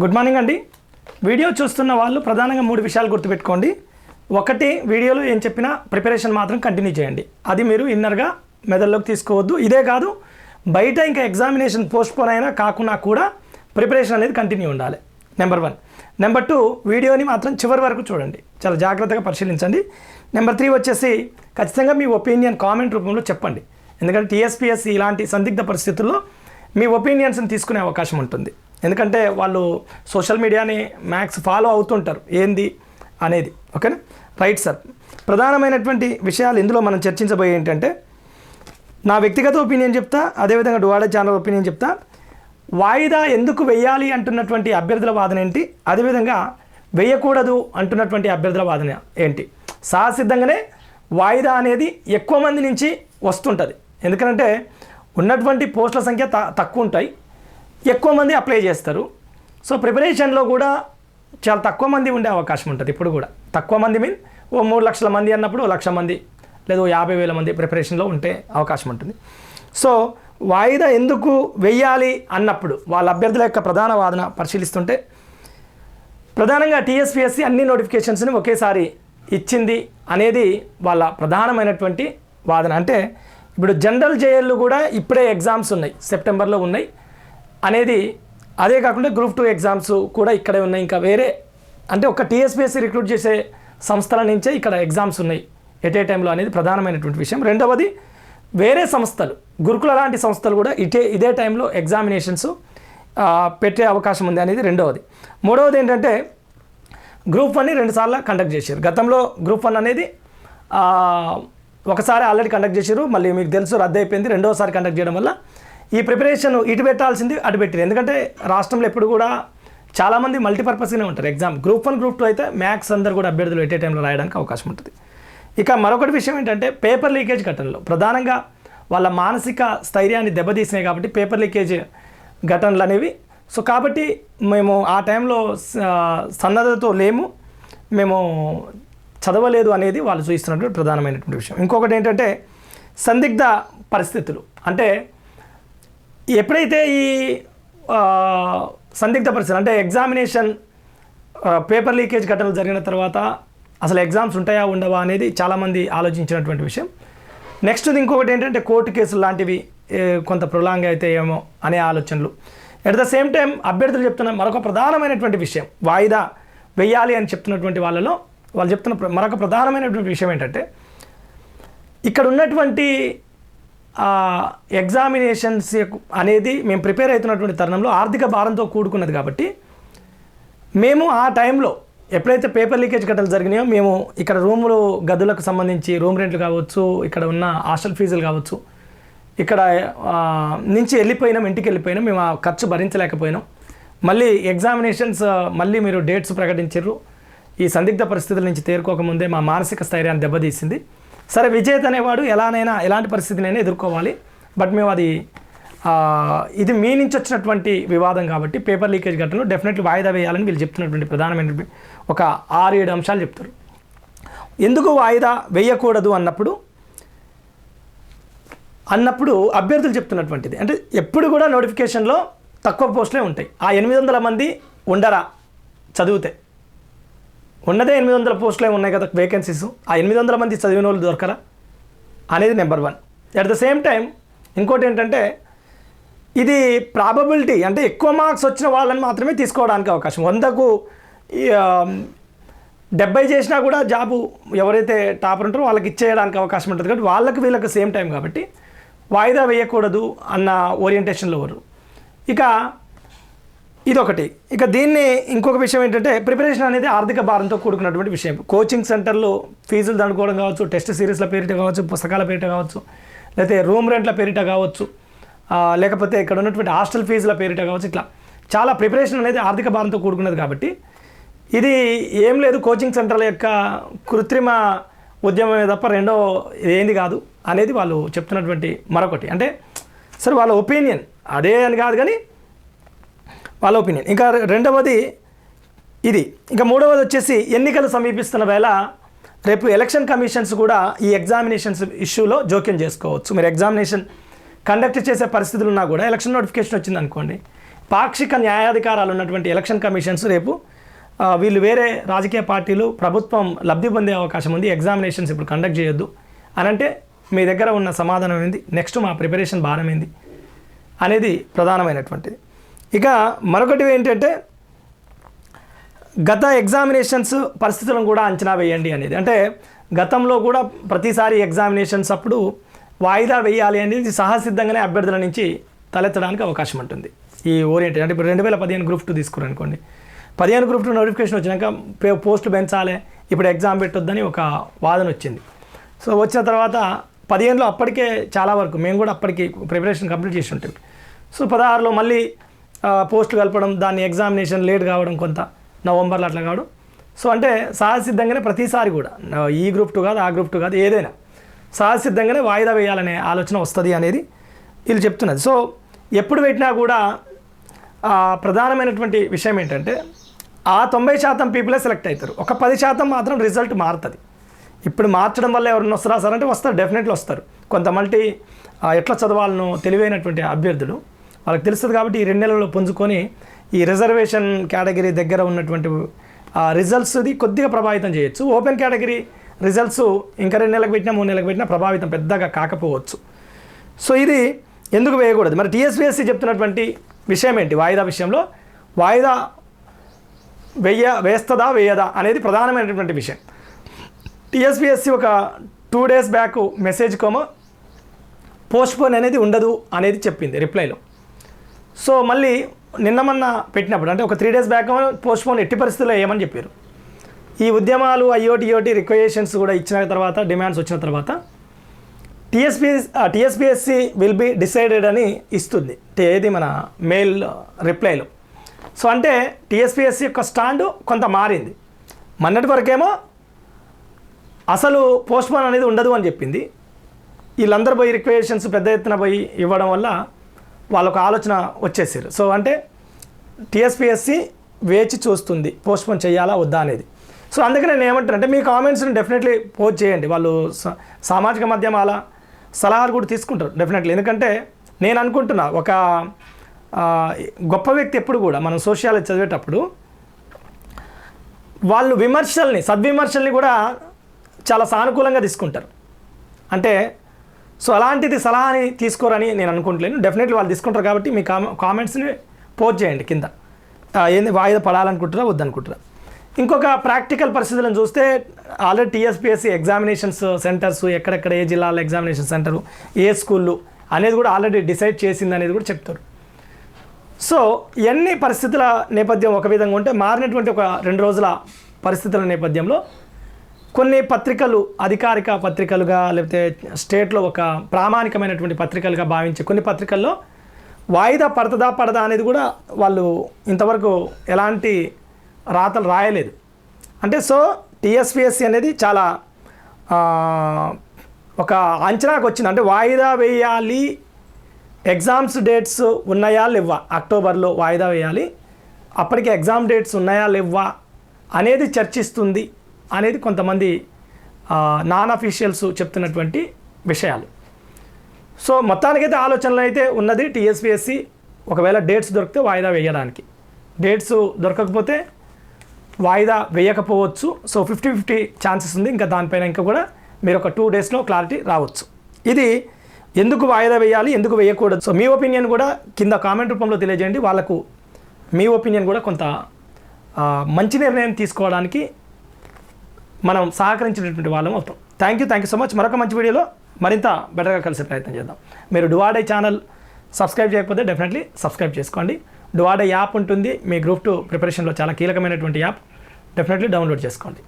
Good morning అండి. Video చూస్తున్న వాళ్ళు ప్రధానంగా మూడు విషయాలు గుర్తుపెట్టుకోండి. ఒకటి వీడియోలో ఏం చెప్పినా ప్రిపరేషన్ మాత్రం కంటిన్యూ చేయండి. అది మీరు ఇన్నర్గా మెదడులోకి తీసుకోవద్దు. ఇదే కాదు బయట ఇంకా ఎగ్జామినేషన్ పోస్ట్పోన్ అయినా కాకుండా కూడా ప్రిపరేషన్ అనేది కంటిన్యూ ఉండాలి. నెంబర్ వన్ నెంబర్ టూ వీడియోని మాత్రం చివరి వరకు చూడండి. చాలా జాగ్రత్తగా పరిశీలించండి. నెంబర్ త్రీ వచ్చేసి ఖచ్చితంగా మీ ఒపీనియన్ కామెంట్ రూపంలో చెప్పండి. ఎందుకంటే టీఎస్పీఎస్సీ ఇలాంటి సందిగ్ధ పరిస్థితుల్లో మీ ఒపీనియన్స్ని తీసుకునే అవకాశం ఉంటుంది. ఎందుకంటే వాళ్ళు సోషల్ మీడియాని మ్యాక్స్ ఫాలో అవుతుంటారు. ఏంది అనేది. ఓకేనా? Right sir. ప్రధానమైనటువంటి విషయాలు ఇందులో మనం చర్చించబోయే ఏంటంటే నా వ్యక్తిగత ఒపీనియన్ చెప్తా అదేవిధంగా డువాడే ఛానల్ ఒపీనియన్ చెప్తా. వాయిదా ఎందుకు వెయ్యాలి అంటున్నటువంటి అభ్యర్థుల వాదన ఏంటి? అదేవిధంగా వేయకూడదు అంటున్నటువంటి అభ్యర్థుల వాదన ఏంటి? సహసిద్ధంగానే వాయిదా అనేది ఎక్కువ మంది నుంచి వస్తుంటుంది. ఎందుకంటే ఉన్నటువంటి పోస్టుల సంఖ్య త తక్కువ ఉంటాయి. ఎక్కువ మంది అప్లై చేస్తారు. సో ప్రిపరేషన్లో కూడా చాలా తక్కువ మంది ఉండే అవకాశం ఉంటుంది ఇప్పుడు కూడా. తక్కువ మంది మీన్ ఓ మూడు లక్షల మంది అన్నప్పుడు ఓ లక్ష మంది లేదా యాభై వేల మంది ప్రిపరేషన్లో ఉంటే అవకాశం ఉంటుంది. సో వాయిదా ఎందుకు వెయ్యాలి అన్నప్పుడు వాళ్ళ అభ్యర్థుల యొక్క ప్రధాన వాదన పరిశీలిస్తుంటే ప్రధానంగా టీఎస్పీఎస్సీ అన్ని నోటిఫికేషన్స్ని ఒకేసారి ఇచ్చింది అనేది వాళ్ళ ప్రధానమైనటువంటి వాదన. అంటే ఇప్పుడు జనరల్ జేఎల్లు కూడా ఇప్పుడే ఎగ్జామ్స్ ఉన్నాయి సెప్టెంబర్లో ఉన్నాయి. అనేది అదే కాకుండా గ్రూప్ టూ ఎగ్జామ్స్ కూడా ఇక్కడే ఉన్నాయి. ఇంకా వేరే అంటే ఒక టీఎస్పీఎస్సీ రిక్రూట్ చేసే సంస్థల నుంచే ఇక్కడ ఎగ్జామ్స్ ఉన్నాయి. ఎట్ ఏ టైంలో అనేది ప్రధానమైనటువంటి విషయం. రెండవది వేరే సంస్థలు గురుకుల లాంటి సంస్థలు కూడా ఇటే ఇదే టైంలో ఎగ్జామినేషన్స్ పెట్టే అవకాశం ఉంది అనేది రెండవది. మూడవది ఏంటంటే గ్రూప్ వన్ని రెండుసార్లు కండక్ట్ చేశారు. గతంలో గ్రూప్ వన్ అనేది ఒకసారి ఆల్రెడీ కండక్ట్ చేశారు. మళ్ళీ మీకు తెలుసు రద్దు అయిపోయింది రెండోసారి కండక్ట్ చేయడం వల్ల ఈ ప్రిపరేషన్ ఇటు పెట్టాల్సింది అటు పెట్టింది. ఎందుకంటే రాష్ట్రంలో ఎప్పుడు కూడా చాలామంది మల్టీపర్పస్గానే ఉంటారు. Exam group one group two అయితే మ్యాథ్స్ అందరు కూడా అభ్యర్థులు ఎట్ టైంలో రాయడానికి అవకాశం ఉంటుంది. ఇక మరొకటి విషయం ఏంటంటే పేపర్ లీకేజ్ ఘటనలో. ప్రధానంగా వాళ్ళ మానసిక స్థైర్యాన్ని దెబ్బతీసినాయి కాబట్టి పేపర్ లీకేజ్ ఘటనలు అనేవి. సో కాబట్టి మేము ఆ టైంలో సన్నద్ధతో లేము. మేము చదవలేదు అనేది వాళ్ళు చూస్తున్నటువంటి ప్రధానమైనటువంటి విషయం. ఇంకొకటి ఏంటంటే సందిగ్ధ పరిస్థితులు. అంటే ఎప్పుడైతే ఈ సందిగ్ధ పరిస్థితులు అంటే ఎగ్జామినేషన్ పేపర్ లీకేజ్ ఘటనలు జరిగిన తర్వాత అసలు ఎగ్జామ్స్ ఉంటాయా ఉండవా అనేది చాలామంది ఆలోచించినటువంటి విషయం. నెక్స్ట్ ఇంకొకటి ఏంటంటే కోర్టు కేసులు లాంటివి కొంత ప్రొలాంగ్ అయితే ఏమో అనే ఆలోచనలు. ఎట్ ద సేమ్ టైం అభ్యర్థులు చెప్తున్న మరొక ప్రధానమైనటువంటి విషయం వాయిదా వెయ్యాలి అని చెప్తున్నటువంటి వాళ్ళలో వాళ్ళు చెప్తున్న ప్ర- మరొక ప్రధానమైనటువంటి విషయం ఏంటంటే ఇక్కడ ఉన్నటువంటి ఎగ్జామినేషన్స్ అనేది మేము ప్రిపేర్ అవుతున్నటువంటి తరుణంలో ఆర్థిక భారంతో కూడుకున్నది కాబట్టి మేము ఆ టైంలో ఎప్పుడైతే పేపర్ లీకేజ్ కట్టలు జరిగినాయో మేము ఇక్కడ రూములు గదులకు సంబంధించి రూమ్ రెంట్లు కావచ్చు ఇక్కడ ఉన్న హాస్టల్ ఫీజులు కావచ్చు ఇక్కడ నుంచి వెళ్ళిపోయినాం ఇంటికి వెళ్ళిపోయినాం మేము ఆ ఖర్చు భరించలేకపోయినాం. మళ్ళీ ఎగ్జామినేషన్స్ మళ్ళీ మీరు డేట్స్ ప్రకటించారు. ఈ సందిగ్ధ పరిస్థితుల నుంచి తేరుకోకముందే మా మానసిక స్థైర్యాన్ని దెబ్బతీసింది. సరే విజేత్ అనేవాడు ఎలానైనా ఎలాంటి పరిస్థితినైనా ఎదుర్కోవాలి. బట్ మేము అది ఇది మీ నుంచి వచ్చినటువంటి వివాదం కాబట్టి పేపర్ లీకేజ్ ఘటనలో డెఫినెట్లీ వాయిదా వేయాలని వీళ్ళు చెప్తున్నటువంటి ప్రధానమైన ఒక ఆరు ఏడు అంశాలు చెప్తారు. ఎందుకు వాయిదా వేయకూడదు అన్నప్పుడు అన్నప్పుడు అభ్యర్థులు చెప్తున్నటువంటిది. అంటే ఎప్పుడు కూడా నోటిఫికేషన్లో తక్కువ పోస్టులే ఉంటాయి. ఆ ఎనిమిది వందల మంది ఉండరా చదివితే? ఉన్నదే ఎనిమిది వందల పోస్టులే ఉన్నాయి కదా వేకెన్సీస్ ఆ ఎనిమిది వందల మంది చదివిన వాళ్ళు దొరకరా? అనేది number one at the same time ఇంకోటి ఏంటంటే ఇది ప్రాబబిలిటీ అంటే ఎక్కువ మార్క్స్ వచ్చిన వాళ్ళని మాత్రమే తీసుకోవడానికి అవకాశం. వందకు డెబ్బై చేసినా కూడా జాబు ఎవరైతే టాపర్ ఉంటారో వాళ్ళకి ఇచ్చేయడానికి అవకాశం ఉంటుంది కాబట్టి వాళ్ళకి వీళ్ళకి సేమ్ టైం కాబట్టి వాయిదా వేయకూడదు అన్న ఓరియంటేషన్లో వారు ఇక ఇదొకటి. ఇక దీన్ని ఇంకొక విషయం ఏంటంటే ప్రిపరేషన్ అనేది ఆర్థిక భారంతో కూడుకున్నటువంటి విషయం. కోచింగ్ సెంటర్లో ఫీజులు దండుకోవడం కావచ్చు టెస్ట్ సిరీస్ల పేరిట కావచ్చు పుస్తకాల పేరిట కావచ్చు లేకపోతే రూమ్ రెంట్ల పేరిట కావచ్చు లేకపోతే ఇక్కడ ఉన్నటువంటి హాస్టల్ ఫీజుల పేరిట కావచ్చు ఇట్లా. చాలా ప్రిపరేషన్ అనేది ఆర్థిక భారంతో కూడుకున్నది కాబట్టి ఇది ఏం లేదు కోచింగ్ సెంటర్ల యొక్క కృత్రిమ ఉద్యమమే తప్ప రెండో ఏంది కాదు అనేది వాళ్ళు చెప్తున్నటువంటి మరొకటి. అంటే సరే వాళ్ళ ఒపీనియన్ అదే అని కాదు కానీ వాళ్ళ ఒపీనియన్. ఇంకా రెండవది ఇది. ఇంకా మూడవది వచ్చేసి ఎన్నికలు సమీపిస్తున్న వేళ రేపు ఎలక్షన్ కమిషన్స్ కూడా ఈ ఎగ్జామినేషన్స్ ఇష్యూలో జోక్యం చేసుకోవచ్చు. మీరు ఎగ్జామినేషన్ కండక్ట్ చేసే పరిస్థితులు ఉన్నా కూడా ఎలక్షన్ నోటిఫికేషన్ వచ్చింది అనుకోండి. పాక్షిక న్యాయాధికారాలు ఉన్నటువంటి ఎలక్షన్ కమిషన్స్ రేపు వీళ్ళు వేరే రాజకీయ పార్టీలు ప్రభుత్వం లబ్ధి పొందే అవకాశం ఉంది. ఎగ్జామినేషన్స్ ఇప్పుడు కండక్ట్ చేయొద్దు. అని అంటే మీ దగ్గర ఉన్న సమాధానం ఏంది? నెక్స్ట్ మా ప్రిపరేషన్ భారం ఏంది? అనేది ప్రధానమైనటువంటిది. ఇక మరొకటి ఏంటంటే గత ఎగ్జామినేషన్స్ పరిస్థితులను కూడా అంచనా వేయండి అనేది. అంటే గతంలో కూడా ప్రతిసారి ఎగ్జామినేషన్స్ అప్పుడు వాయిదా వేయాలి అనేది సహసిద్ధంగానే అభ్యర్థుల నుంచి తలెత్తడానికి అవకాశం ఉంటుంది. ఈ ఓరియంటెడ్ అంటే ఇప్పుడు రెండు వేల పదిహేను గ్రూప్ టూ తీసుకురనుకోండి పదిహేను గ్రూప్ టూ నోటిఫికేషన్ వచ్చినాక పోస్టులు పెంచాలి ఇప్పుడు ఎగ్జామ్ పెట్టొద్దని ఒక వాదన వచ్చింది. సో వచ్చిన తర్వాత పదిహేనులో అప్పటికే చాలా వరకు మేము కూడా అప్పటికి ప్రిపరేషన్ కంప్లీట్ చేసి ఉంటాం. సో పదహారులో మళ్ళీ పోస్టులు కలపడం దాన్ని ఎగ్జామినేషన్ లేట్ కావడం కొంత నవంబర్లో అట్లా కావడం. సో అంటే సహజసిద్ధంగానే ప్రతిసారి కూడా ఈ గ్రూప్ టూ కాదు ఆ గ్రూప్ టూ కాదు ఏదైనా సహజసిద్ధంగానే వాయిదా వేయాలనే ఆలోచన వస్తుంది అనేది వీళ్ళు చెప్తున్నది. సో ఎప్పుడు పెట్టినా కూడా ప్రధానమైనటువంటి విషయం ఏంటంటే ఆ తొంభై శాతం పీపులే సెలెక్ట్ అవుతారు. ఒక పది శాతం మాత్రం రిజల్ట్ మారుతుంది. ఇప్పుడు మార్చడం వల్ల ఎవరైనా వస్తారా? సార్ అంటే వస్తారు డెఫినెట్లీ వస్తారు. కొంత మల్టీ ఎట్లా చదవాలను తెలివైనటువంటి అభ్యర్థులు వాళ్ళకి తెలుస్తుంది కాబట్టి ఈ రెండు నెలల్లో పుంజుకొని ఈ రిజర్వేషన్ కేటగిరీ దగ్గర ఉన్నటువంటి రిజల్ట్స్ది కొద్దిగా ప్రభావితం చేయొచ్చు. ఓపెన్ కేటగిరీ రిజల్ట్స్ ఇంకా రెండు నెలలకు పెట్టినా మూడు నెలలకు పెట్టినా ప్రభావితం పెద్దగా కాకపోవచ్చు. సో ఇది ఎందుకు వేయకూడదు? మరి టీఎస్పీఎస్సీ చెప్తున్నటువంటి విషయం ఏంటి? వాయిదా విషయంలో? వాయిదా వెయ్య వేస్తుందా వేయదా అనేది ప్రధానమైనటువంటి విషయం. టీఎస్పీఎస్సీ ఒక టూ డేస్ బ్యాక్ మెసేజ్ కోమో పోస్ట్పోన్ అనేది ఉండదు అనేది చెప్పింది రిప్లైలో సో మళ్ళీ నిన్నమన్న పెట్టినప్పుడు అంటే ఒక త్రీ డేస్ బ్యాక్ పోస్ట్పోన్ ఎట్టి పరిస్థితుల్లో ఏమని చెప్పారు. ఈ ఉద్యమాలు ఐఓటి ఇఓటి రిక్వయేషన్స్ కూడా ఇచ్చిన తర్వాత డిమాండ్స్ వచ్చిన తర్వాత TSP TSPSC will be decided అని ఇస్తుంది. ఏది మన మెయిల్ రిప్లైలో సో అంటే టీఎస్పీఎస్సి యొక్క స్టాండ్ కొంత మారింది. మొన్నటి వరకేమో అసలు పోస్ట్పోన్ అనేది ఉండదు అని చెప్పింది. వీళ్ళందరూ పోయి రిక్వజేషన్స్ పెద్ద ఎత్తున పోయి ఇవ్వడం వల్ల వాళ్ళకు ఆలోచన వచ్చేసారు. సో అంటే టీఎస్పీఎస్సి వేచి చూస్తుంది పోస్ట్పోన్ చేయాలా వద్దా అనేది. సో అందుకనే నేను ఏమంటానంటే మీ కామెంట్స్ని డెఫినెట్లీ పోస్ట్ చేయండి. వాళ్ళు సా- సామాజిక మాధ్యమాల సలహాలు కూడా తీసుకుంటారు డెఫినెట్లీ. ఎందుకంటే నేను అనుకుంటున్నా ఒక గొప్ప వ్యక్తి ఎప్పుడు కూడా మనం సోషియాలజీ చదివేటప్పుడు వాళ్ళు విమర్శల్ని సద్విమర్శల్ని కూడా చాలా సానుకూలంగా తీసుకుంటారు. అంటే సో అలాంటిది సలహాని తీసుకోరని నేను అనుకుంటలేను. డెఫినెట్లీ వాళ్ళు తీసుకుంటారు కాబట్టి మీ కామె కామెంట్స్ని పోస్ట్ చేయండి కింద. ఏంది వాయిదా పడాలనుకుంటారా వద్దనుకుంటారా ఇంకొక ప్రాక్టికల్ పరిస్థితులను చూస్తే ఆల్రెడీ టీఎస్పీఎస్సీ ఎగ్జామినేషన్స్ సెంటర్స్ ఎక్కడెక్కడ ఏ జిల్లాలో ఎగ్జామినేషన్ సెంటరు ఏ స్కూళ్ళు అనేది కూడా ఆల్రెడీ డిసైడ్ చేసింది అనేది కూడా చెప్తారు. సో ఎన్ని పరిస్థితుల నేపథ్యం ఒక విధంగా ఉంటే మారినటువంటి ఒక రెండు రోజుల పరిస్థితుల నేపథ్యంలో కొన్ని పత్రికలు అధికారిక పత్రికలుగా లేకపోతే స్టేట్లో ఒక ప్రామాణికమైనటువంటి పత్రికలుగా భావించే కొన్ని పత్రికల్లో వాయిదా పడతదా పడదా అనేది కూడా వాళ్ళు ఇంతవరకు ఎలాంటి రాతలు రాయలేదు. అంటే సో టీఎస్పిఎస్సి అనేది చాలా ఒక అంచనాకు వచ్చింది. అంటే వాయిదా వేయాలి ఎగ్జామ్స్ డేట్స్ ఉన్నాయా లేవా అక్టోబర్లో వాయిదా వేయాలి అప్పటికి ఎగ్జామ్ డేట్స్ ఉన్నాయా లేవా అనేది చర్చిస్తుంది. అనేది కొంతమంది నాన్ అఫీషియల్స్ చెప్తున్నటువంటి విషయాలు. సో మొత్తానికైతే ఆలోచనలు అయితే ఉన్నది టీఎస్పీఎస్సి ఒకవేళ డేట్స్ దొరికితే వాయిదా వేయడానికి. డేట్స్ దొరకకపోతే వాయిదా వేయకపోవచ్చు. సో ఫిఫ్టీ ఫిఫ్టీ ఛాన్సెస్ ఉంది. ఇంకా దానిపైన ఇంకా కూడా మీరు ఒక టూ డేస్లో క్లారిటీ రావచ్చు. ఇది ఎందుకు వాయిదా వేయాలి ఎందుకు వేయకూడదు? సో మీ ఒపీనియన్ కూడా కింద కామెంట్ రూపంలో తెలియజేయండి. వాళ్ళకు మీ ఒపీనియన్ కూడా కొంత మంచి నిర్ణయం తీసుకోవడానికి మనం సహకరించినటువంటి వాళ్ళం అవుతాం. Thank you thank you so much మరొక మంచి వీడియోలో మరింత బెటర్గా కలిసే ప్రయత్నం చేద్దాం. మీరు డువాడే ఛానల్ సబ్స్క్రైబ్ చేయకపోతే డెఫినెట్లీ సబ్స్క్రైబ్ చేసుకోండి. డువాడే యాప్ ఉంటుంది. మీ గ్రూప్ టూ ప్రిపరేషన్లో చాలా కీలకమైనటువంటి యాప్ డెఫినెట్లీ డౌన్లోడ్ చేసుకోండి.